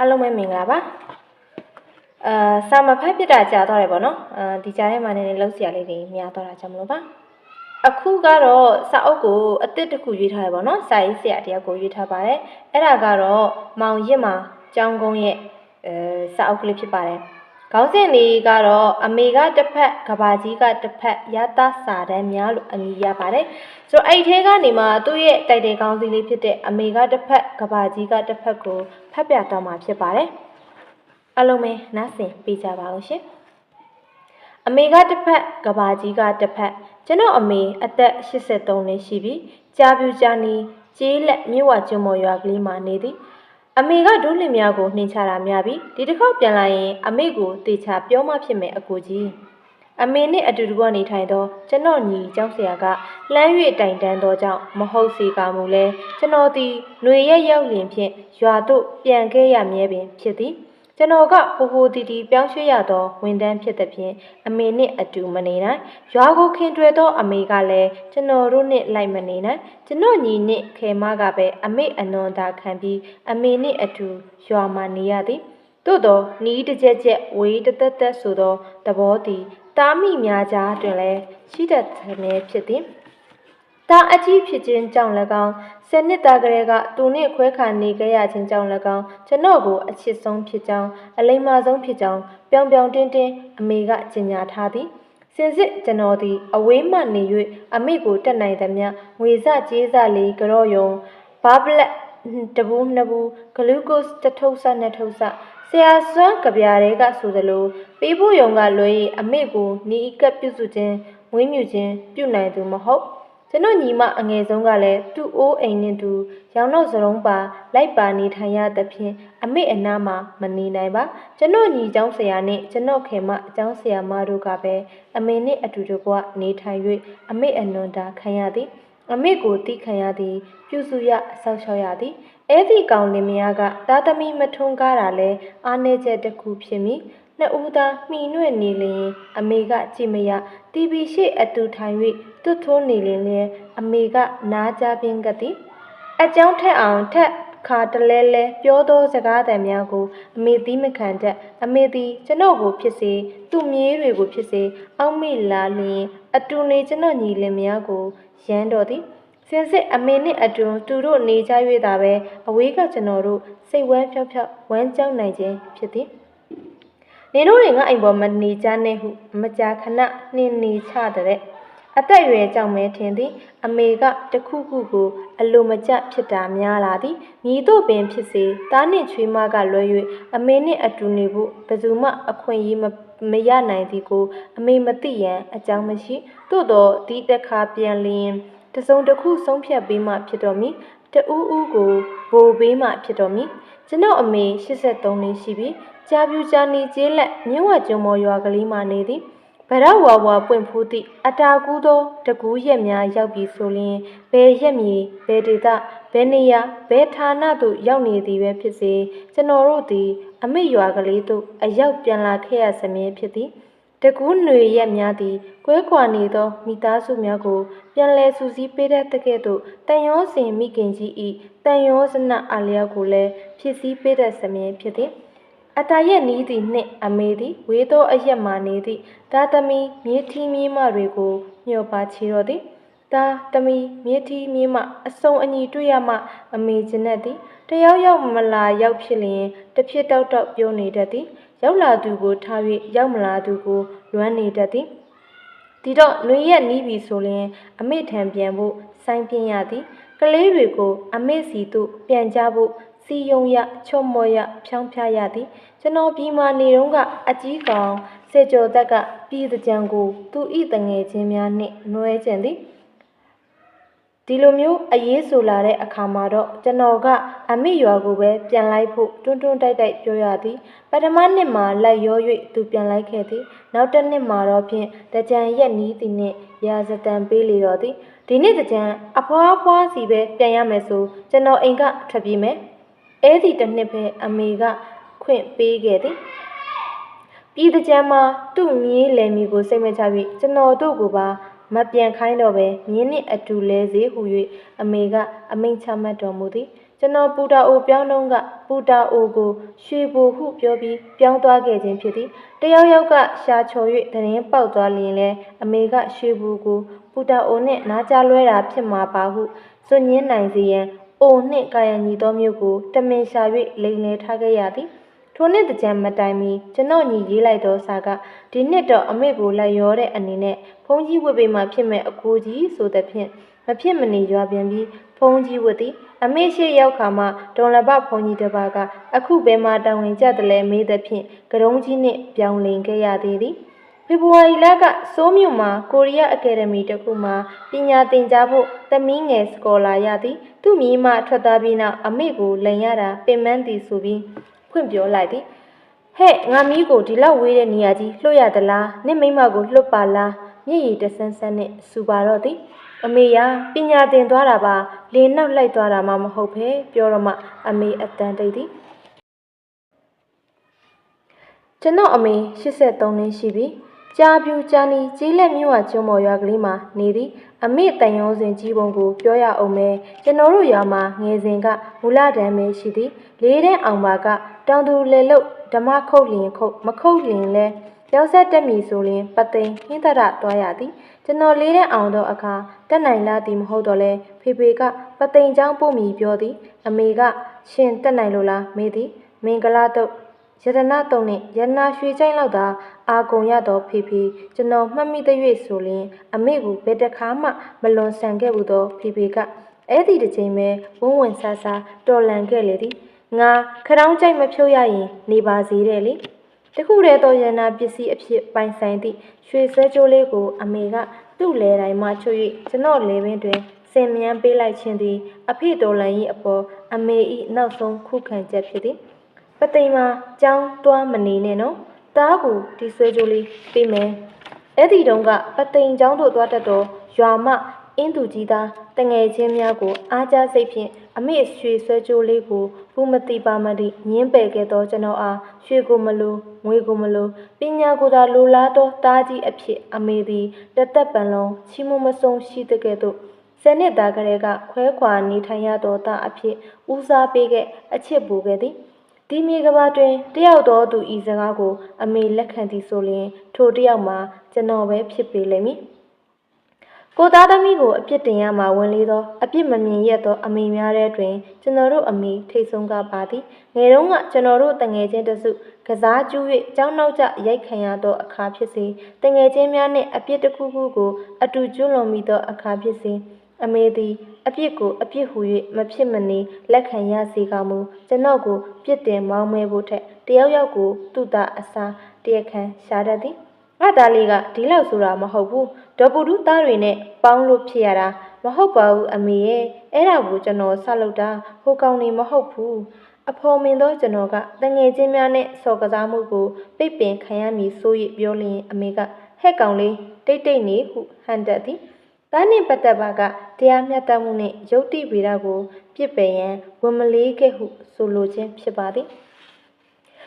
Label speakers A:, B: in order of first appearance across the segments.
A: အားလုံးပဲမင်္ဂလာပါအာစာမဖတ်ပြတာကြာသွားတယ်ပေါ့နော်အာဒီကြားထဲမှာနည်းနည်းလှုပ်ရှားလေးတွေများသွားတာကြောင့်မလို့ပါအခုကတော့စာအုပ်ကိုအစ်စ်တစ်ခုရွေးထားတယ်ပေါ့နော်စာရေးဆရာတယောက်ကိုရွေးထားပါတယ်အဲ့ဒါကတော့မောင်ရစ်မာကျောင်းကုန်းရဲ့အဲစာအုပ်ကလေးဖြစ်ပါတယ် ခေါင်းစဉ်လေးကတော့အမေကတစ်ဖက်ကဘာကြီးကတစ်ဖက်ရတစာတန်းများလို့အမည်ရပါတယ်ဆိုတော့အဲ့ဒီထဲကနေမှသူ့ရဲ့တိုက်တယ်ခေါင်းစဉ်လေးဖြစ်တဲ့အမေကတစ်ဖက်ကဘာကြီးကတစ်ဖက်ကိုဖတ်ပြတော့မှာဖြစ်ပါတယ်အလုံးမဲနားဆင်ပေးကြပါဦးရှင်အမေကတစ်ဖက်ကဘာကြီးကတစ်ဖက်ကျွန်တော်အမေအသက်83နှစ်ရှိပြီကြာပြူကြာနီကျေးလက်မြို့ဝကျွန်းမော်ရွာကလေးမှာနေသည် အမေကဒုလင်များကိုနှင်ချတာများပြီဒီတစ်ခေါက်ပြန်လာရင်အမေကိုတေချာပြောမှဖြစ်မယ်အကိုကြီးအမေနဲ့အတူတူကနေထိုင်တော့ကျွန်တော်ညီကျောင်းဆရာကလှမ်း၍တိုင်တန်းသောကြောင့်မဟုတ်စီကမူလဲကျွန်တော်သည်ຫນွေရက်ရောက်လျင်ဖြင့်ရွာသို့ပြန်ခဲ့ရမြဲပင်ဖြစ်သည် ကျွန်တော်ကဟိုဟိုတီတီပြောင်းရွှေ့ရသောဝန်တန်းဖြစ်သည်ဖြင့်အမေနှင့်အတူမနေနိုင်ရွာကိုခင်တွယ်သောအမေကလည်းကျွန်တော်တို့နှင့်လိုက်မနေနိုင်ကျွန်တော်ညီနှင့်ခေမကပဲအမေအနွန်သာခံပြီးအမေနှင့်အတူရွာမှနေရသည်သို့သောနီးတစ်ချက်ချက်ဝေးတသက်သက်ဆိုသောသဘောသည်တားမိများကြားတွင်လည်းရှိတတ်သည်ဖြစ်သည်။ တာအကြီးဖြစ်ခြင်းကြောင့်၎င်းဆယ်နှစ်သားကလေးကသူနှင့်ခွဲခါနေခဲ့ရခြင်းကြောင့်၎င်းကျွန်တော်ကိုအချစ်ဆုံးဖြစ်ကြောင်းအလိမ္မာဆုံးဖြစ်ကြောင်းပြောင်ပြောင်တင်းတင်းအမေကကြေညာထားသည်။စင်စစ်ကျွန်တော်သည်အဝေးမှနေ၍အမေကိုတက်နိုင်သမျှငွေစကြေးစလေးကြော့ယုံဘာဘလက်တဘူးနှစ်ဘူးဂလူးကိုစ်တစ်ထုပ်စနှစ်ထုပ်စဆရာစွမ်းကြပြားတွေကဆိုသလိုပေးဖို့ယုံကလွဲ၍အမေကိုနီးကပ်ပြုစုခြင်းမွေးမြူခြင်းပြုနိုင်သူမဟုတ် ကျွန်တော်ညီမအငယ်ဆုံးကလည်းသူ့အိုးအိမ်နဲ့သူရောင်နောက်စရုံးပါလိုက်ပါနေထိုင်ရသဖြင့်အမေအနာမှာမနေနိုင်ပါကျွန်တော်ညီကျောင်းဆရာနဲ့ကျွန်တော်ခင်မအကျောင်းဆရာမတို့ကပဲအမေနဲ့အတူတကွနေထိုင်၍အမေအနွန်တာခံရသည်အမေကိုတိခံရသည် ပြုစုရအဆောက်ရှောက်ရသည်အဲ့ဒီကောင်လင်မယားကတာသမီမထွန်းကားတာလဲအားနေချက်တစ်ခုဖြစ်မိ နှစ်ဦးသားမှီနွဲ့နေလျင်အမေကကြည်မရတီဗီရှိအတူထိုင်၍တွတ်ထိုးနေလျင်လည်းအမေကနားကြပြင်းကသည်အကြောင်းထက်အောင်ထက်ခါတလဲလဲပြောသောစကားသံများကိုအမေသီးမခံတတ်အမေသည်ကျွန်တော်ကိုဖြစ်စေသူ့မြေးတွေကိုဖြစ်စေအောက်မေ့လာလျင်အတူနေကျွန်တော်ညီလင်မယားကိုရမ်းတော်သည်စင်စစ်အမေနှင့်အတူသူတို့နေကြ၍သာပဲအဝေးကကျွန်တော်တို့စိတ်ဝမ်းဖြောက်ဖြောက်ဝမ်းကြောက်နိုင်ခြင်းဖြစ်သည် နင်တို့တွေငါအိမ်ပေါ်မနေကြနဲ့ဟုမကြာခဏနှင်းနေချတဲ့အသက်အရွယ်ကြောင့်မဲထင်သည် အမေကတခုခုကိုအလိုမကျဖြစ်တာများလာသည်မြည်တို့ပင်ဖြစ်စေတားနှင့်ချွေးမကလွဲ၍အမေနှင့်အတူနေဖို့ဘယ်သူမှအခွင့်အရေးမမရနိုင်သည်ကို အမေမသိရန်အကြောင်းမရှိသို့တော့ဒီတစ်ခါပြန်လျင်တစုံတစ်ခုဆုံးဖြတ်ပေးမှဖြစ်တော်မူတူးဦးကိုဘိုပေးမှဖြစ်တော်မူကျွန်တော်အမေ83နှစ်ရှိပြီ ကြာပြူကြာနေကျေးလက်မြင်းဝကျွန်းမော်ရွာကလေးမှနေသည်ဗရဝါဝါပွင့်ဖူးသည့်အတာကူးသောတကူးရက်များရောက်ပြီးဆိုလျင်ဘယ်ရက်မြေဘယ်ဒေသဘယ်နေရာဘယ်ဌာနသို့ရောက်နေသည်ပဲဖြစ်စေကျွန်တော်တို့သည် အမေရွာကလေးသို့အရောက်ပြန်လာခဲ့ရစမြဲဖြစ်သည်တကူးຫນွေရက်များသည်ကွဲကွာနေသောမိသားစုများကို ပြန်လည်စူးစီးပေးတဲ့တကဲ့သို့တန်ရောစင်မိခင်ကြီးဤတန်ရောစနအလျောက်ကိုလည်းဖြစ်စည်းပေးတဲ့စမြဲဖြစ်သည် အတာရဲ့နီးသည်နှင့်အမေသည်ဝေသောအရက်မှနေသည့်တာသမီမြေထီးမြေးမတွေကိုမျှော်ပါချီတော်သည်တာသမီမြေထီးမြေးမအစုံအညီတွေ့ရမှအမေကျင်တတ်သည်တယောက်ယောက်မလာရောက်ဖြစ်လျင်တစ်ဖြစ်တောက်တောက်ပြောနေတတ်သည်ရောက်လာသူကိုထား၍ရောက်မလာသူကိုလွမ်းနေတတ်သည်ဒီတော့ຫນွေရက်နီးပြီဆိုရင်အမေထံပြန်ဖို့စိုင်းပြင်းရသည်ကလေးတွေကိုအမေစီသို့ပြန်ကြဖို့ စီယုံရချွတ်မော်ရဖြောင်းဖြရသည်ကျွန်တော်ပြီးမှနေတော့ကအကြီးကောင်စေကျော်သက်ကပြည်တကြံကိုသူဤတငယ်ချင်းများနှင့်နှွဲကျင်သည်ဒီလိုမျိုးအရေးဆိုလာတဲ့အခါမှာတော့ကျွန်တော်ကအမိရွာကိုပဲပြန်လိုက်ဖို့တွန်းတွန်းတိုက်တိုက်ပြောရသည်ပထမနှစ်မှာလိုက်ရော၍သူပြန်လိုက်ခဲ့သည်နောက်တစ်နှစ်မှာတော့ဖြင့်တကြံရက်နီးသည်နှင့်ရာဇတန်ပေးလေတော့သည်ဒီနေ့တကြံအဖွားဖွားစီပဲပြန်ရမယ်ဆိုကျွန်တော်အိမ်ကထွက်ပြေးမယ် အဲ့ဒီတစ်နှစ်ပဲအမေကခွင့်ပေးခဲ့သည်ပြည်တကြံမှာသူ့မြေးလယ်မီကိုစိတ်မချပြီးကျွန်တော်တို့ကိုပါမပြန်ခိုင်းတော့ပဲမြင်းနှင့်အတူလဲစေဟု၍အမေကအမိန့်ချမှတ်တော်မူသည်ကျွန်တော်ပူတာအိုပြောင်းတော့ကပူတာအိုကိုရွှေဘူဟုပြောပြီးပြောင်းသွားခဲ့ခြင်းဖြစ်သည်တယောက်ယောက်ကရှာချော်၍တရင်ပေါက်သွားလျင်လဲအမေကရွှေဘူကိုပူတာအိုနှင့်နားကြလွဲတာဖြစ်မှာပါဟုစွညင်းနိုင်စေရန် အိုနှင့်ကာယံညီသောမျိုးကိုတမင်ရှာ၍လိန်လေထားခဲ့ရသည်ထိုနှစ်တကြံမတိုင်မီကျွန်တော်ညီရေးလိုက်သောစာကဒီနှစ်တော့အမေကိုလိုက်ရောတဲ့အနေနဲ့ဖုန်းကြီးဝတ်ပေးမှဖြစ်မဲ့အကိုကြီးဆိုတဲ့ဖြင့်မဖြစ်မနေရွာပြန်ပြီးဖုန်းကြီးဝတ်သည်အမေရှိရောက်ခါမှဒေါ်လဘဖုန်းကြီးတစ်ပါးကအခုဘယ်မှာတောင်းဝင်ကြတယ်လဲမေးတဲ့ဖြင့်ကရုံးကြီးနှင့်ပြောင်းလင်ခဲ့ရသေးသည် ဖေဖော်ဝါရီလကစိုးမြို့မှာကိုရီးယားအကယ်ဒမီတစ်ခုမှာပညာသင်ကြားဖို့သမီးငယ်စကောလာရသည်သူ့မိမထွက်သားပြီးနောက်အမေကိုလိန်ရတာပင်ပန်းသည်ဆိုပြီးဖွင့်ပြောလိုက်သည်ဟဲ့ငါမီးကိုဒီလောက်ဝေးတဲ့နေရာကြီးလွှတ်ရသလားနင့်မိမကိုလွှတ်ပါလားမျက်ရည်တဆန်းဆန်းနဲ့စူပါတော့သည်အမေယာပညာသင်သွားတာပါလင်းနောက်လိုက်သွားတာမှမဟုတ်ပဲပြောတော့မှအမေအတန်တိတ်သည်ကျွန်တော်အမေ83နှစ်ရှိပြီ ကြာပြူကြာနီကြီးလက်မြို့ဝကျွန်းပေါ်ရွာကလေးမှာနေသည်အမေတန်ရုံးစဉ်ကြီးပုံကိုပြောရအောင်မဲကျွန်တော်တို့ရွာမှာငယ်စဉ်ကမူလတန်းပဲရှိသည်လေးတဲ့အောင်ပါကတောင်သူလေလုတ်ဓမ္မခုတ်လျင်ခုတ်မခုတ်လျင်လဲကျောင်းဆက်တက်မီဆိုရင်ပသိမ်ဟင်းတရတွားရသည်ကျွန်တော်လေးတဲ့အောင်တော့အခါတက်နိုင်လာသည်မဟုတ်တော့လဲဖေဖေကပသိမ်ချောင်းပို့မီပြောသည်အမေကရှင်တက်နိုင်လို့လားမေးသည်မင်္ဂလာတော့ ရတနာတုံနဲ့ရတနာရွှေချိုင်းလောက်သာအာကုံရတော့ဖေဖေကျွန်တော်မှတ်မိတဲ့၍ဆိုရင်အမေကိုဘယ်တစ်ခါမှမလွန်ဆန်ခဲ့ဘူးတော့ဖေဖေကအဲ့ဒီတစ်ချိန်ပဲဝုန်းဝင်ဆာဆာတော်လန်ခဲ့လေသည်ငါခရောင်းကြိုက်မဖြုတ်ရရင်နေပါစေတဲ့လေတခုတည်းသောရတနာပစ္စည်းအဖြစ်ပိုင်ဆိုင်သည့်ရွှေဆွဲကြိုးလေးကို အမေကသူ့လဲတိုင်းမှချွတ်၍ကျွန်တော်လဲပင်တွင်စင်မြန်းပေးလိုက်ခြင်းသည် အဖေတော်လန်၏အပေါ်အမေ၏နောက်ဆုံးခုခံချက်ဖြစ်သည် ပသိမ်မှာကြောင်းတွားမနေနဲ့နော်တားကိုဒီဆွဲကြိုးလေးပေးမယ်အဲ့ဒီတုန်းကပသိမ်ကြောင်းတို့သွားတတ်တော့ရွာမအင်းသူကြီးသားတငယ်ချင်းများကိုအားကြစိတ်ဖြင့်အမေရွှေဆွဲကြိုးလေးကိုဘူးမတိပါမတိညင်းပယ်ခဲ့သောကျွန်တော်အားရွှေကိုမလိုငွေကိုမလိုပညာကိုသာလိုလားသောတားကြီးအဖြစ်အမေသည်တသက်ပံလုံးချီးမွမ်းမဆုံးရှိတဲ့ကဲ့သို့ဆယ်နှစ်သားကလေးကခွဲခွာနေထိုင်ရသောသားအဖြစ်ဦးစားပေးခဲ့အချစ်ပူခဲ့သည် ဒီမြေကဘာတွင်တယောက်သောသူဤစကားကို အမေလက်ခံသည်ဆိုလျှင် ထိုတယောက်မှာကျွန်တော်ပဲဖြစ်ပေလိမ့်မည်ကိုသားသမီးကိုအပြစ်တင်ရမှာဝင်လေသောအပြစ်မမြင်ရသောအမေများတဲ့တွင် ကျွန်တော်တို့အမေထိတ်ဆုံးကပါသည်ငယ်တုန်းကကျွန်တော်တို့တငယ်ချင်းတစုကစားကျူး၍ကျောင်းနောက်ကျရိုက်ခံရသောအခါဖြစ်စေတငယ်ချင်းများနှင့်အပြစ်တစ်ခုခုကိုအတူကျွလွန်မိသောအခါဖြစ်စေ အမေသည်အပြစ်ကိုအပြစ်ဟူ၍မဖြစ်မနေလက်ခံရစေကမူကျွန်တော်ကိုပြစ်တင်မောင်းမဲဖို့ထက်တယောက်ယောက်ကိုသူ့သားအစားတရခံရှာတတ်သည်ငါသားလေးကဒီလောက်ဆိုတာမဟုတ်ဘူးဒေါ်ပူတူသားတွေနဲ့ပေါင်းလို့ဖြစ်ရတာမဟုတ်ပါဘူးအမေရဲ့အဲ့ဒါကိုကျွန်တော်ဆက်လုပ်တာဟိုကောင်နေမဟုတ်ဘူးအဖော်မင်သောကျွန်တော်ကတငယ်ချင်းများနဲ့စော်ကစားမှုကိုပိတ်ပင်ခံရမည်ဆို၍ပြောလျင်အမေကဟဲ့ကောင်လေးတိတ်တိတ်နေဟုဟန်တက်သည် တားနှင့်ပတ်သက်ပါကတရားမျှတမှုနှင့်ယုတ်တိဗေဒကိုပြစ်ပယ်ရန်ဝန်မလေးခဲ့ဟုဆိုလိုခြင်းဖြစ်ပါသည်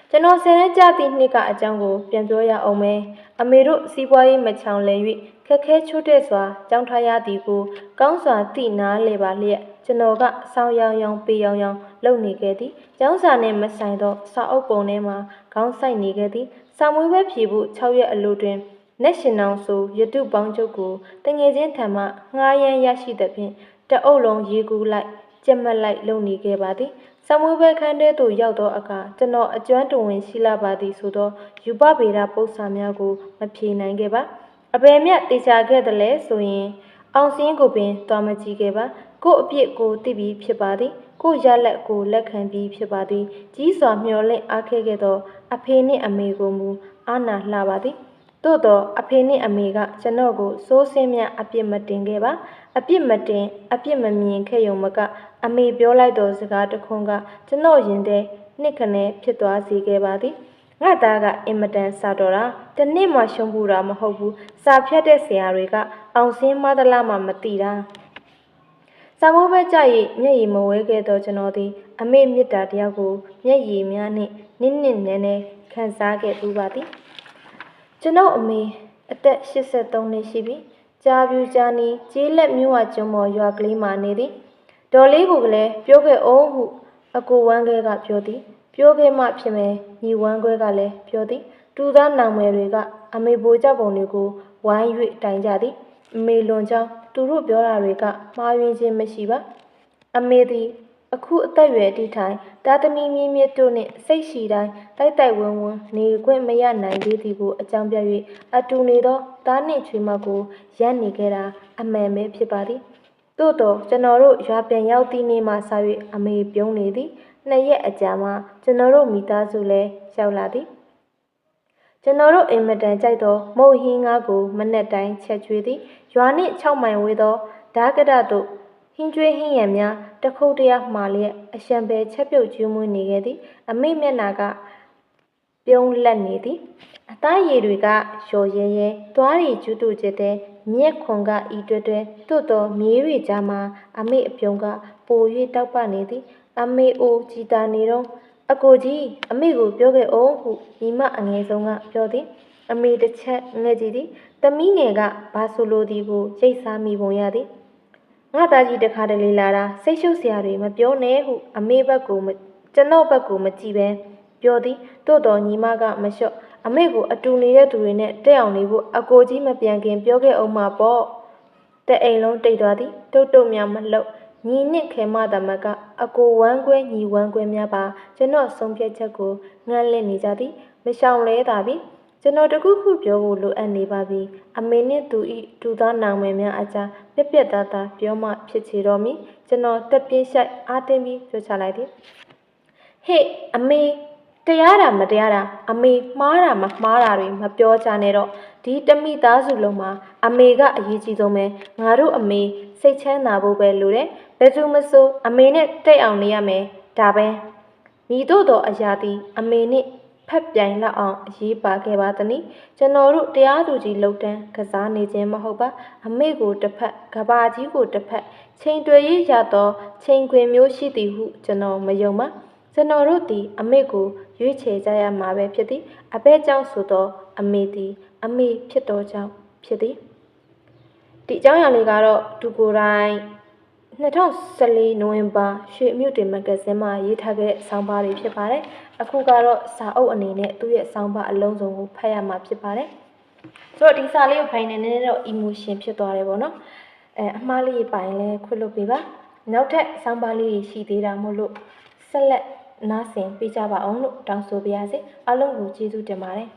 A: ကျွန်တော်ဆယ်ရက်ကြသည့်နှစ်ကအကြောင်းကိုပြန်ပြောရအောင်မယ်အမေတို့စီးပွားရေးမချောင်လည်၍ခက်ခဲချိုးတဲ့စွာကြောင်းထားရသည်ကိုကောင်းစွာသိနာလေပါလျက်ကျွန်တော်ကဆောင်းရောင်ရောင်ပေရောင်ရောင်လုပ်နေခဲ့သည်ကျောင်းစာနှင့်မဆိုင်သောစာအုပ်ပုံထဲမှာခေါင်းဆိုင်နေခဲ့သည်စာမွေးပွဲဖြေဖို့6ရက်အလိုတွင် နက်ရှင်နောင်ဆိုရတုပေါင်းချုပ်ကိုတငယ်ချင်းထံမှငှားရမ်းရရှိသဖြင့်တအုပ်လုံးရေကူးလိုက်ကြက်မက်လိုက်လုံနေခဲ့ပါသည်ဆမွေးဘဲခန်းထဲသို့ရောက်သောအခါကျွန်တော်အကျွမ်းတဝင်ရှိလာပါသည်ဆိုသောယူပဗေဒပု္ပ္ပာများကိုမဖြေနိုင်ခဲ့ပါအပေမြတ်တေချာခဲ့တယ်လဲဆိုရင် အောင်စင်းကိုပင်တော်မကြည့်ခဲ့ပါကို့အပြစ်ကိုသိပြီးဖြစ်ပါသည်ကို့ရလက်ကိုလက်ခံပြီးဖြစ်ပါသည်ကြီးစွာမျှော်လင့်အားခဲ့ခဲ့သောအဖေနှင့်အမေကိုမူအာနာလှပါသည် သို့တော့အဖေနှင့်အမေကကျွန်တော်ကိုစိုးစင်းမြအပြစ်မတင်ခဲ့ပါအပြစ်မတင်အပြစ်မမြင်ခဲ့ရုံမကအမေပြောလိုက်သောစကားတစ်ခွန်းကကျွန်တော်ရင်ထဲနှစ်ခနဲဖြစ်သွားစေခဲ့ပါသည်ငါသားကအင်မတန်စာတော်တာတနေ့မှရှုံးပူတာမဟုတ်ဘူးစာဖြတ်တဲ့ဆရာတွေက အောင်စင်းမသလားမှမသိတာစာမိုးပဲကြရင်မျက်ရည်မဝဲခဲ့တော့ကျွန်တော်သည်အမေမေတ္တာတရားကိုမျက်ရည်များနှင့်နစ်နစ်နဲနဲခံစားခဲ့ပူပါသည် ကျွန်ုပ်အမေအသက်83နှစ်ရှိပြီ။ကြာပြူကြာနီကျေးလက်မြို့ဝကျွန်းပေါ်ရွာကလေးမှာနေသည်ဒေါ်လေးကိုကလည်းပြောခဲ့အောင်ဟုအကိုဝမ်းခဲကပြောသည် ပြောခဲ့မှဖြစ်မယ်ညီဝမ်းခွဲကလည်းပြောသည် တူသားနောင်မယ်တွေကအမေဘိုးကြောက်ပုံတွေကိုဝိုင်း၍တိုင်ကြသည်အမေလွန်ကြောင်းသူတို့ပြောတာတွေကမှားယွင်းခြင်းမရှိပါအမေသည် အခုအသက်အရွယ်တိထိုင်တာသမီမြင့်မြင့်တို့နှင့်စိတ်ရှိတိုင်းတိုက်တိုက်ဝန်းဝန်းနေခွင့်မရနိုင်သေးသည်ကိုအကြောင်းပြ၍အတူနေသောသားနှင့်ချွေးမကိုရပ်နေခဲ့တာအမှန်ပဲဖြစ်ပါသည်သို့တော့ကျွန်တော်တို့ရွာပြန်ရောက်သည့်နေ့မှစ၍အမေပြုံးနေသည်နှစ်ရက်အကြာမှကျွန်တော်တို့မိသားစုလည်းရောက်လာသည်ကျွန်တော်တို့အိမ်မတန်ကြိုက်သောမုတ်ဟင်းငါးကိုမနက်တိုင်းချက်ကျွေးသည်ရွာနှင့်6မိုင်ဝေးသောဓာကရတို့ ဟင်းကျွေးဟင်းရံများတစ်ခုတ်တည်းမှာလျက်အရှံပဲချက်ပြုတ်ကျွေးမွေးနေခဲ့သည် အမိမျက်နာကပြုံးလက်နေသည်အသားရည်တွေကလျော်ရဲရဲသွားရီကျူးတူကျတဲ့မြက်ခွန်ကဤတွဲတွဲသို့တော်မြေးရီကြားမှာအမိအပြုံးကပို၍တောက်ပနေသည် အမေအိုကြည်တာနေတော့အကိုကြီးအမေကိုပြောခဲ့အောင်ဟုညီမအငယ်ဆုံးကပြောသည် အမေတစ်ချက်ငဲ့ကြည့်သည်သမီးငယ်ကဘာဆိုလိုသည်ကိုရိတ်စားမိပုံရသည် ငါသားကြီးတခါတလေလာတာစိတ်ရှုပ်စရာတွေမပြောနဲ့ဟုအမေဘက်ကိုမကျွန်တော်ဘက်ကိုမကြည့်ပဲပြောသည်သို့တော်ညီမကမလျှော့အမေကိုအတူနေတဲ့သူတွေနဲ့တက်အောင်နေဖို့အကိုကြီးမပြန်ခင်ပြောခဲ့အောင်မှာပေါ့တဲ့အိမ်လုံးတိတ်သွားသည်တုတ်တုတ်များမလှုပ်ညီနှင့်ခဲမသမက်ကအကိုဝမ်းကွဲညီဝမ်းကွဲများပါကျွန်တော်ဆုံးဖြတ်ချက်ကိုငှမ်းလင့်နေကြသည်မရှောင်လဲတာပြီကျွန်တော်တခုခုပြောဖို့လိုအပ်နေပါပြီအမေနှင့်သူဤတူသားနောင်မယ်များအကြားပြ က်ပြက်သားသားပြောမှဖြစ်ချေတော်မူကျွန်တော်တက်ပြင်းဆိုင်အားတင်းပြီးပြောချလိုက်သည်ဟေ့အမေတရားတာမတရားတာအမေမှားတာမမှားတာတွေမပြောကြနဲ့တော့ဒီတမိသားစုလုံးမှာအမေကအရေးကြီးဆုံးပဲငါတို့အမေစိတ်ချမ်းသာဖို့ပဲလိုတယ်ဘယ်သူမဆိုအမေနဲ့တိတ်အောင်နေရမယ်ဒါပဲမိတို့တော့အရာသည်အမေနဲ့ ဖက်ပြိုင်လောက်အောင်အရေးပါခဲ့ပါသနည်းကျွန်တော်တို့တရားသူကြီးလှုပ်တန်းကစားနေခြင်းမဟုတ်ပါအမေကိုတစ်ဖက်ကဘာကြီးကိုတစ်ဖက်ချိန်တွေရရသောချိန်ခွင်မျိုးရှိသည်ဟုကျွန်တော်မယုံပါကျွန်တော်တို့သည်အမေကိုရွေးချယ်ကြရမှာပဲဖြစ်သည်အဘဲကြောင့်ဆိုသောအမေသည်အမေဖြစ်တော်ကြောင့်ဖြစ်သည်ဒီအကြောင်းအရာလေးကတော့ဒူကိုယ်တိုင် 2014နိုဝင်ဘာရွှေအမြုတင်မဂ္ဂဇင်းမှာရေးထားခဲ့တဲ့ဆောင်းပါးတွေဖြစ်ပါတယ်အခုကတော့စာအုပ်အနေနဲ့သူ့ရဲ့ဆောင်းပါးအလုံးစုံကိုဖတ်ရမှာဖြစ်ပါတယ်ဆိုတော့ဒီစာလေးကိုဖိုင်နေနေတော့ emotion ဖြစ်သွားတယ်ပေါ့နော်အဲအမှားလေးပိုင်လဲခွတ်လုပ်ပေးပါနောက်ထပ်ဆောင်းပါးလေးရှိသေးတာမို့လို့ဆက်လက်နားဆင်ပေးကြပါအောင်လို့တောင်းဆိုပါရစေအားလုံးကိုကျေးဇူးတင်ပါတယ်